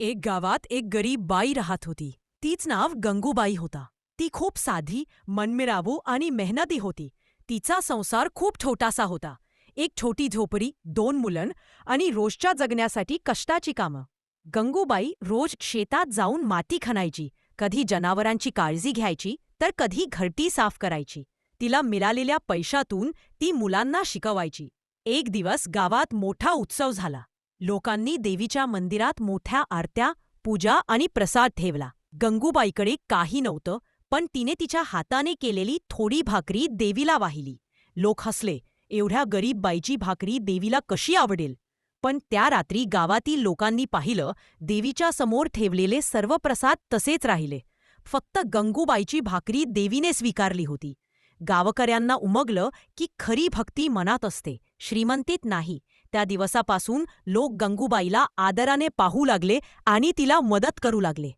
एक गावात एक गरीब बाई राहत होती. तीच नाव गंगूबाई होता. ती खूप साधी मनमिरावू आणि मेहनती होती. तिचा संसार खूप छोटासा होता. एक छोटी झोपडी दोन मुलं आणि रोजच्या जगण्यासाठी कष्टाची कामं. गंगूबाई रोज शेतात जाऊन माती खणायची. कधी जनावरांची काळजी घ्यायची तर कधी घरटी साफ करायची. तिला मिळालेल्या पैशातून ती मुलांना शिकवायची. एक दिवस गावात मोठा उत्सव झाला. लोकांनी देवीच्या मंदिरात मोठ्या आरत्या पूजा आणि प्रसाद ठेवला. गंगूबाईकडे काही नव्हतं पण तिने तिच्या हाताने केलेली थोडी भाकरी देवीला वाहिली. लोक हसले एवढ्या गरीब बाईची भाकरी देवीला कशी आवडेल? पण त्या रात्री गावातील लोकांनी पाहिलं देवीच्या समोर ठेवलेले सर्व प्रसाद तसेच राहिले. फक्त गंगूबाईची भाकरी देवीने स्वीकारली होती. गावकऱ्यांना उमगलं की खरी भक्ती मनात असते श्रीमंतीत नाही. त्या दिवसापासून लोक गंगूबाईला आदराने पाहू लागले आणि तिला मदत करू लागले.